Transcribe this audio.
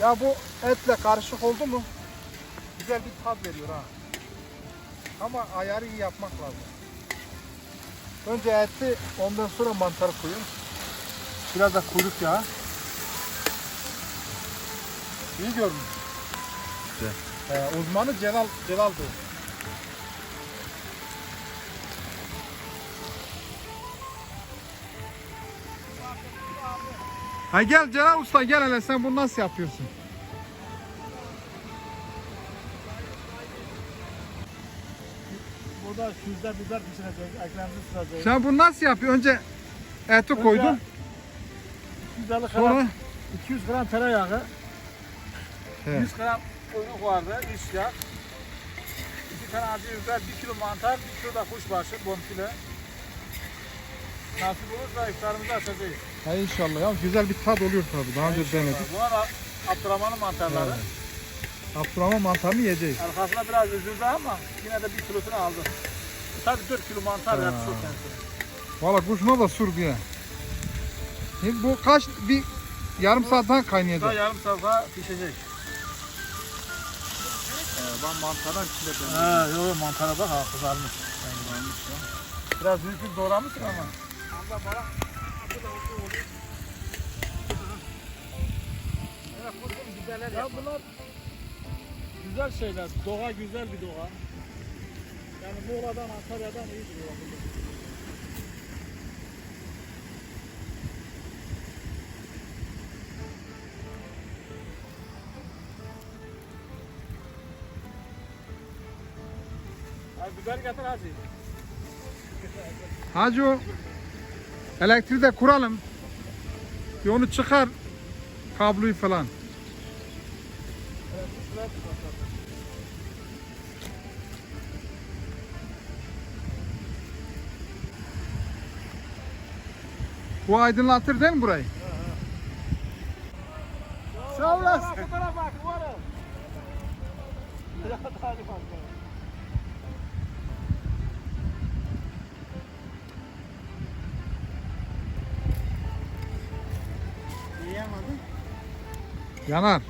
Ya bu etle karışık oldu mu güzel bir tat veriyor ha. Ama ayarı iyi yapmak lazım. Önce eti ondan sonra mantarı koyuyoruz. Biraz da kuyruk yağı. İyi görünüyor. Güzel. Ee, uzmanı Celal Celal Ha gel Celal Usta gel hele sen bunu nasıl yapıyorsun? Burada süzde biber pişirecek, eklemimizi sürecek. Sen bunu nasıl yapıyorsun? Önce eti Önce koydun. 250 Sonra gram, 200 gram tereyağı, Evet. 100 gram kuyruk vardı, iç yağ. 2 tane acı biber, 1 kilo mantar, 1 kilo da kuşbaşı, bonfile. Nasip olursa iftarımızı açacağız. Ha inşallah ya güzel bir tat oluyor tabii. Daha önce denedik. Bunlar da Abdurrahman'ın mantarları. Abdurrahman mantarını yiyeceğiz. Arkasına biraz üzüldü ama yine de 1 kilosunu aldı. Tabii 4 kilo mantar Ha. yaptı çok kendisi. Valla kuşuna da sur diye. Şimdi bu kaç bir yarım saatten Daha kaynayacak. yarım saat pişecek. Ben mantardan içinde Ha, yok mantara bak ha kızarmış. Biraz büyük bir doğramışsın ama. Ya bunlar güzel şeyler. Doğa güzel bir doğa. Yani Muğla'dan, Antalya'dan iyi bir doğa. Abi biber getir hacı. Hacı elektriği de kuralım. Bir onu çıkar kabloyu falan. Bu aydınlatır değil mi burayı? Sağ olasın. Yanar.